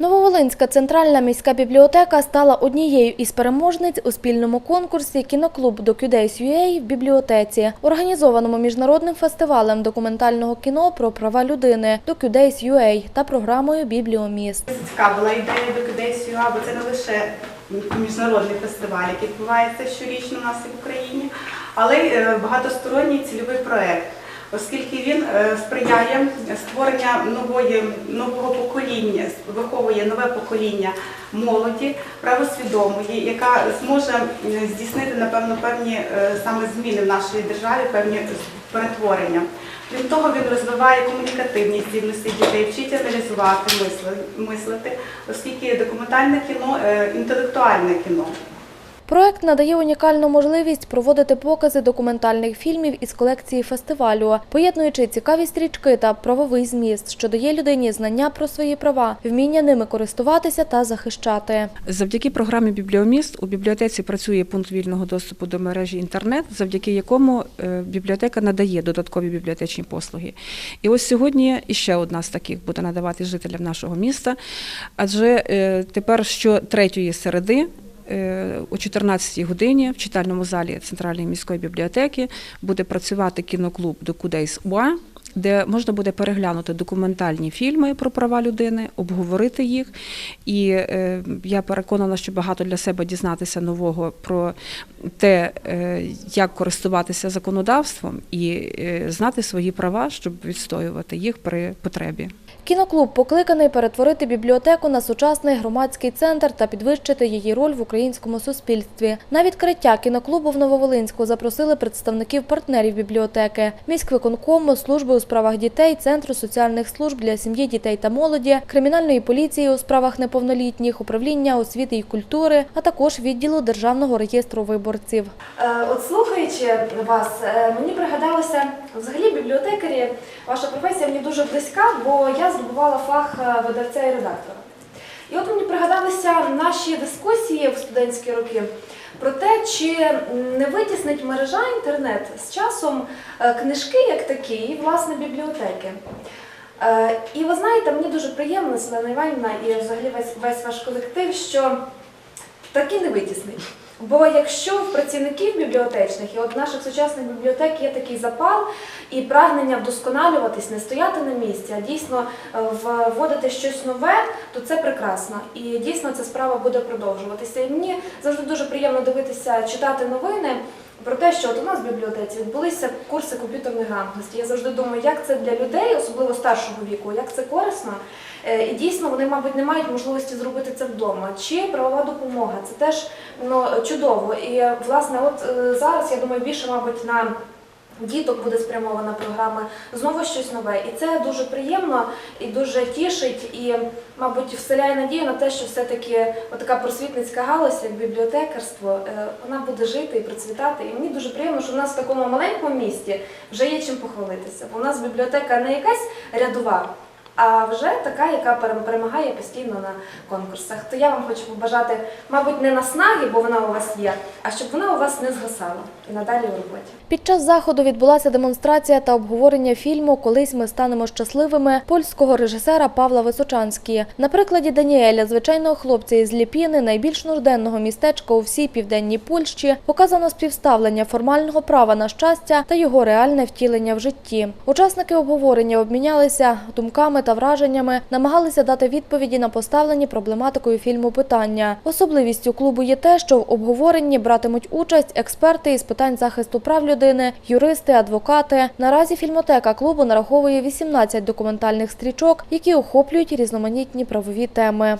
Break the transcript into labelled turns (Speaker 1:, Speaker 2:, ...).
Speaker 1: Нововолинська центральна міська бібліотека стала однією із переможниць у спільному конкурсі Кіноклуб Docudase.ua в бібліотеці, організованому міжнародним фестивалем документального кіно про права людини Docudase.ua та програмою Бібліоміст.
Speaker 2: Цікавила ідея до Кудейсю, бо це не лише міжнародний фестиваль, який відбувається щорічно у нас в Україні, але й е, багатосторонній цільовий проект, оскільки він е, сприяє створення нової, нового покоління, виховує нове покоління молоді, правосвідомої, яка зможе здійснити, напевно, певні е, саме зміни в нашій державі, певні перетворення. Крім того, він розвиває комунікативні здібності дітей, вчить аналізувати, мислити, оскільки документальне кіно е, інтелектуальне кіно.
Speaker 1: Проект надає унікальну можливість проводити покази документальних фільмів із колекції фестивалю, поєднуючи цікаві стрічки та правовий зміст, що дає людині знання про свої права, вміння ними користуватися та захищати.
Speaker 3: Завдяки програмі Бібліоміст у бібліотеці працює пункт вільного доступу до мережі інтернет, завдяки якому е, бібліотека надає додаткові бібліотечні послуги. І ось сьогодні іще одна з таких буде надавати жителям нашого міста. Адже е, тепер що третьої середи. Е, О 14-й годині в читальному залі Центральної міської бібліотеки буде працювати кіноклуб Докудейс УА, де можна буде переглянути документальні фільми про права людини, обговорити їх. І е, я переконана, що багато для себе дізнатися нового про те, е, як користуватися законодавством і е, знати свої права, щоб відстоювати їх при потребі.
Speaker 1: Кіноклуб покликаний перетворити бібліотеку на сучасний громадський центр та підвищити її роль в українському суспільстві. На відкриття кіноклубу в Нововолинську запросили представників партнерів бібліотеки, міськвиконкому, служби у справах дітей, центру соціальних служб для сім'ї, дітей та молоді, кримінальної поліції у справах неповнолітніх, управління освіти і культури, а також відділу державного реєстру виборців.
Speaker 4: Е, От слухаючи вас, е, мені пригадалося, взагалі бібліотекарі, ваша професія мені дуже близька, бо я здобувала фах е, видавця і редактора. І от мені пригадалися наші дискусії в студентські роки про те, чи не витіснить мережа інтернет з часом е, книжки як такі і власне бібліотеки. Е, І ви знаєте, мені дуже приємно, Селена Іванівна, і взагалі весь, весь ваш колектив, що таки не витіснить. Бо якщо в працівників бібліотечних і от наших сучасних бібліотек є такий запал і прагнення вдосконалюватись, не стояти на місці, а дійсно е, вводити щось нове, то це прекрасно. І дійсно ця справа буде продовжуватися. І мені завжди дуже приємно дивитися, читати новини. Про те, що от у нас в бібліотеці відбулися курси комп'ютерної грамотності. Я завжди думаю, як це для людей, особливо старшого віку, як це корисно. Е, І дійсно вони, мабуть, не мають можливості зробити це вдома. Чи правова допомога це теж ну, чудово. І власне, от е, зараз я думаю, більше, мабуть, на діток буде спрямована програма знову щось нове. І це дуже приємно і дуже тішить, і, мабуть, вселяє надію на те, що все-таки така просвітницька галузь, як бібліотекарство, е, вона буде жити і процвітати. І мені дуже приємно, що в нас в такому маленькому місті вже є чим похвалитися. Бо у нас бібліотека не якась рядова. А вже така, яка перем- перемагає постійно на конкурсах. То я вам хочу побажати, мабуть, не наснаги, бо вона у вас є, а щоб вона у вас не згасала і надалі у роботі.
Speaker 1: Під час заходу відбулася демонстрація та обговорення фільму Колись ми станемо щасливими польського режисера Павла Височанського. На прикладі Даніеля, звичайного хлопця із Ліпіни, найбільш нужденного містечка у всій південній Польщі, показано співставлення формального права на щастя та його реальне втілення в житті. Учасники обговорення обмінялися думками та враженнями, намагалися дати відповіді на поставлені проблематикою фільму питання. Особливістю клубу є те, що в обговоренні братимуть участь експерти із питань захисту прав людини, юристи, адвокати. Наразі фільмотека клубу нараховує 18 документальних стрічок, які охоплюють різноманітні правові теми.